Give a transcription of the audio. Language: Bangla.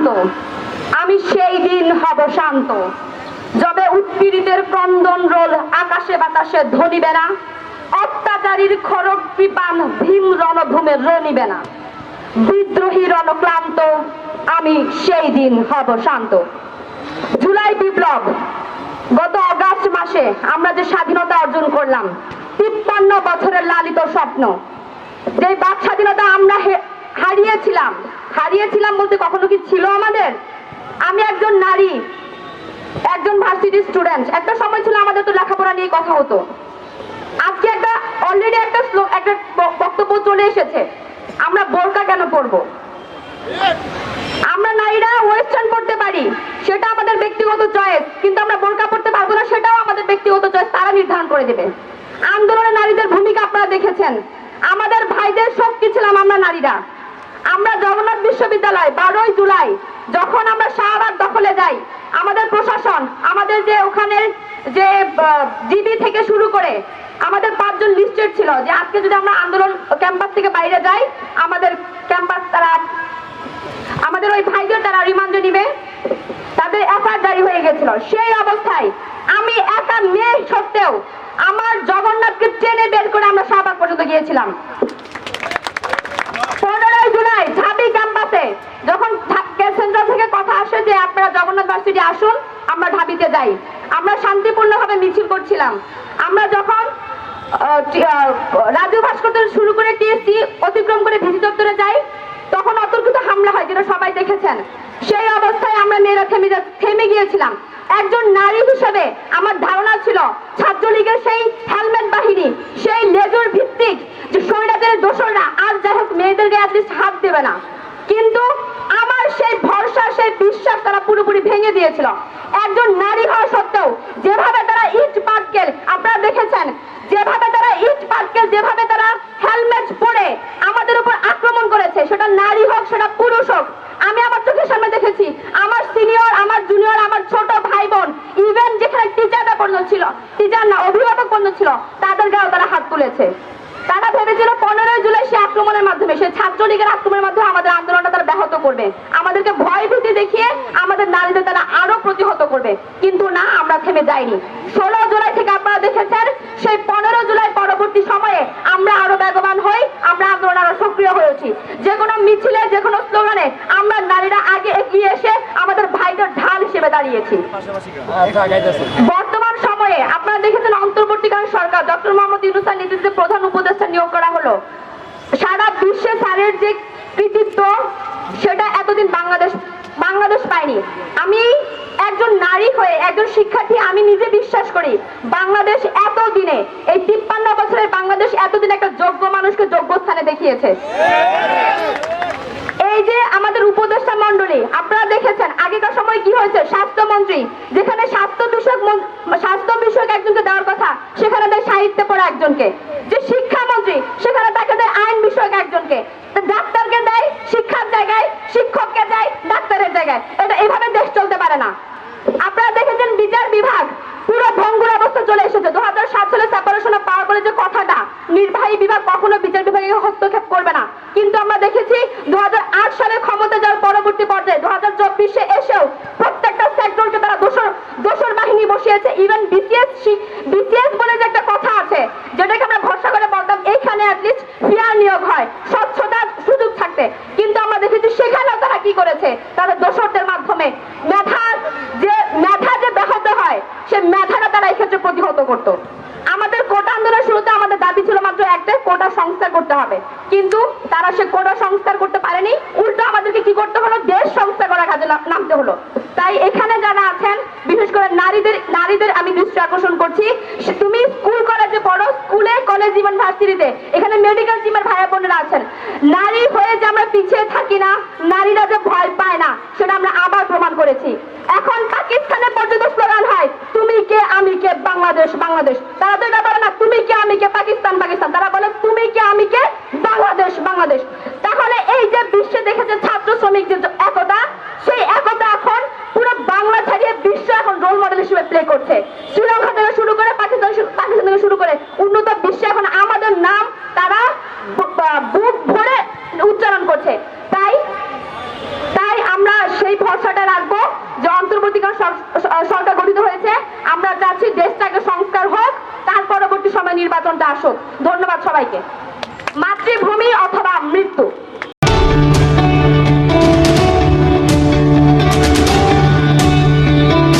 ক্লান্ত আমি সেই দিন হব শান্ত। যবে উৎপীড়িতের ক্রন্দন রোল আকাশে বাতাসে ধ্বনিবে না, অত্যাচারীর খড়গ কৃপান ভীম রণভূমে রনিবে না। বিদ্রোহী রণক্লান্ত, আমি সেই দিন হব শান্ত। জুলাই বিপ্লব, গত অগাস্ট মাসে আমরা যে স্বাধীনতা অর্জন করলাম, তিপ্পান্ন বছরের লালিত স্বপ্ন। যে বাক স্বাধীনতা আমরা হারিয়েছিলাম হারিয়েছিলাম বলতে কখনো কি ছিল আমাদের? আমি একজন নারী, একজন ভার্সিটি স্টুডেন্ট একটা সময় ছিল আমাদের তো লেখাপড়া নিয়ে কথা হতো। আজকে একটা অলরেডি একটা একটা বক্তব্য চলে এসেছে। আমরা বোরকা কেন পরবো? আমরা নারীরা ওয়েস্টার্ন পড়তে পারি, সেটা আমাদের ব্যক্তিগত চয়েস কিন্তু আমরা বোরকা পড়তে পারব না, সেটাও আমাদের ব্যক্তিগত চয়েস তারা নির্ধারণ করে দেবে। আন্দোলনে নারীদের ভূমিকা আপনারা দেখেছেন। আমাদের ভাইদের শক্তি ছিলাম আমরা নারীরা। আমরা জগন্নাথ বিশ্ববিদ্যালয় বারোই জুলাই, যখন আমরা শাহবাগ দখলে যাই, আমাদের প্রশাসন, আমাদের যে ওখানে যে জিবি থেকে শুরু করে আমাদের পাঁচজন লিস্টেড ছিল যে আজকে যদি আমরা আন্দোলন ক্যাম্পাস থেকে বাইরে যাই, আমাদের ক্যাম্পাস তারা, আমাদের ওই ভাইদের তারা রিমান্ডে নিবে। তাদের এফআইআর জারি হয়ে গেছিল। সেই অবস্থায় আমি একা মেয়ে সত্ত্বেও আমার জগন্নাথকে ট্রেনে বের করে আমরা শাহবাগ পর্যন্ত গিয়েছিলাম পনেরোই জুলাই ঢাবি ক্যাম্পাসে যখন সেন্ট্রাল থেকে কথা আসে যে আপনারা জগন্নাথ ভার্সিটি আসুন, আমরা ঢাবিতে যাই। আমরা শান্তিপূর্ণভাবে মিছিল করছিলাম। আমরা যখন রাজু ভাস্কর শুরু করে টিএসসি অতিক্রম করে ভিসি দপ্তরে যাই, তখন অতর্কিত হামলা হয় যেটা সবাই দেখেছেন। সেই অবস্থায় আমরা মেয়েরা থেমে থেমে গিয়েছিলাম। একজন নারী হিসেবে আমার ধারণা ছিল ছাত্রলীগের সেই হেলমেট বাহিনী, সেই লেজর ভিত্তিক যে স্বৈরাচারের দোসররা, আর যাই হোক, মেয়েদেরকে অ্যাটলিস্ট হাত দেবে না। কিন্তু আমার সেই ভরসা সেই বিশ্বাস তারা পুরোপুরি ভেঙে দিয়েছিল। একজন নারী হওয়া সত্ত্বেও যেভাবে তারা ইট পাটকেল, আপনারা দেখেছেন, যেভাবে তারা ইট পাটকেল, যেভাবে তারা হেলমেট পরে আমাদের উপর আক্রমণ করেছে, সেটা নারী হোক, সেটা পুরুষ হোক, আমি আমার চোখের সামনে দেখেছি, আমার সিনিয়র আমার জুনিয়র আমার ছোট ভাই বোন ইভেন যেখানে টিচাররা পর্যন্ত ছিল টিচার না, অভিভাবক পর্যন্ত ছিল, তাদের গায়েও তারা হাত তুলেছে। তারা ভেবেছিল পনেরোই জুলাই সে আক্রমণের মাধ্যমে, সে ছাত্রলীগের আক্রমণের মাধ্যমে আমাদের আন্দোলনটা তারা ব্যাহত করবে। আমাদেরকে ভয় ভীতি দেখিয়ে আমাদের নারীদের তারা আরও প্রতিহত করবে। কিন্তু না, আমরা থেমে যাইনি। ষোলো জুলাই থেকে আপনারা দেখেছেন, সেই পনেরো জুলাই পরবর্তী সময়ে আমরা আরও বেগবান হই, আমরা আন্দোলন আরও সক্রিয় হয়েছি যে কোনো মিছিলে, যে কোনো স্লোগানে আমরা নারীরা আগে এগিয়ে এসে আমাদের ভাইদের ঢাল হিসেবে দাঁড়িয়েছি। বর্তমান সময়ে আপনারা দেখেছেন, অন্তর্বর্তীকালীন সরকার, ডক্টর মোহাম্মদ ইউনুসার নেতৃত্বে প্রধান উপদেষ্টা নিয়োগ করা হলো। সারা বিশ্বে স্যারের যে কৃতিত্ব সেটা এতদিন বাংলাদেশ বাংলাদেশ পায়নি আমি একজন নারী হয়ে একজন শিক্ষার্থী আমি নিজে বিশ্বাস করি, বাংলাদেশ এত দিনে এই তিপ্পান্ন বছরের বাংলাদেশ এতদিন একটা যোগ্য মানুষকে যোগ্য স্থানে দেখিয়েছে। এই যে আমাদের উপদেষ্টা মন্ডলী আপনারা দেখেছেন, আগেকার সময় কি হয়েছে? স্বাস্থ্যমন্ত্রী, যেখানে স্বাস্থ্য বিষয়ক স্বাস্থ্য বিষয়ক একজনকে দেওয়ার কথা, সেখানে দেয় সাহিত্যে পড়া একজনকে। যে শিক্ষামন্ত্রী, সেখানে তাকে দেয় আইন বিষয়ক একজনকে। ডাক্তারকে দেয় শিক্ষার জায়গায়, শিক্ষককে দেয় ডাক্তারের জায়গায়। এটা এভাবে দেশ চলতে পারে না। আপনারা দেখেছেন বিচার বিভাগ পুরো ভঙ্গুর অবস্থা চলে এসেছে। দু হাজার সাত সালে সেপারেশন অফ পাওয়ার বলে যে কথাটা, নির্বাহী বিভাগ কখনো বিচার বিভাগে হস্তক্ষেপ করবে না। কিন্তু আমরা দেখেছি দু সালে ক্ষমতা যাওয়ার পরবর্তী পর্যায়ে দু হাজার চব্বিশে এসেও প্রত্যেকটা সেক্টরকে তারা দোষর দোষর বাহিনী বসিয়েছে। ইভেন বিসিএস বিসিএস বলে যে একটা কথা আছে, যেটাকে আমরা ভরসা করে বলতাম, এইখানে অ্যাটলিস্ট ফেয়ার নিয়োগ হয় স্বচ্ছতার সুযোগ থাকতে কিন্তু আমরা দেখেছি সেখানেও তারা কি করেছে? তাদের দোষরদের মাধ্যমে। মেধার যে সে মেধাটা তারা এক্ষেত্রে প্রতিহত করতো। আমাদের কোটা আন্দোলনের শুরুতে আমাদের কোটা সংস্কার করতে হবে। কিন্তু তারা সে কোটা সংস্কার করতে পারেনি। উল্টো আমাদেরকে কি করতে হলো? দেশ সংস্কার করার কাজে নামতে হলো। তাই এখানে যারা আছেন, বিশেষ করে নারীদের নারীদের আমি দৃষ্টি আকর্ষণ করছি তুমি স্কুল, কলেজে পড়ো, স্কুলে কলেজ জীবন ভার্সিটিতে। এখানে মেডিকেল টিমের ভাইয়া বোনেরা আছেন। নারী হয়ে যে আমরা পিছিয়ে থাকি না, নারীরা যে ভয় পায় না, সেটা আমরা আবার প্রমাণ করেছি। এখন পাকিস্তানে পর্যন্ত স্লোগান হয়, তুমি কে, আমি কে, বাংলাদেশ বাংলাদেশ। তারা তো এটা না, তুমি কে, আমি কে, পাকিস্তান পাকিস্তান তারা বলে তুমি কে আমি কে বাংলাদেশ বাংলাদেশ তাহলে এই যে বিশ্বে দেখেছে ছাত্র শ্রমিক যে একতা সেই একতা এখন পুরো বাংলা ছাড়িয়ে বিশ্ব এখন রোল মডেল হিসেবে প্লে করছে শ্রীলঙ্কা থেকে শুরু করে পাকিস্তান শু- পাকিস্তান থেকে শুরু করে উন্নত বিশ্বে এখন আমাদের নাম তারা বু- আহ বুক ভরে উচ্চারণ করছে তাই তাই আমরা সেই প্রত্যাশাটা রাখব যে অন্তর্বর্তীকাল সর- স- সরকার গঠিত হয়েছে আমরা চাচ্ছি দেশটাকে সংস্কার হোক তার পরবর্তী সময় নির্বাচনটা আসুক। ধন্যবাদ সবাইকে। মাতৃভূমি অথবা মৃত্যু।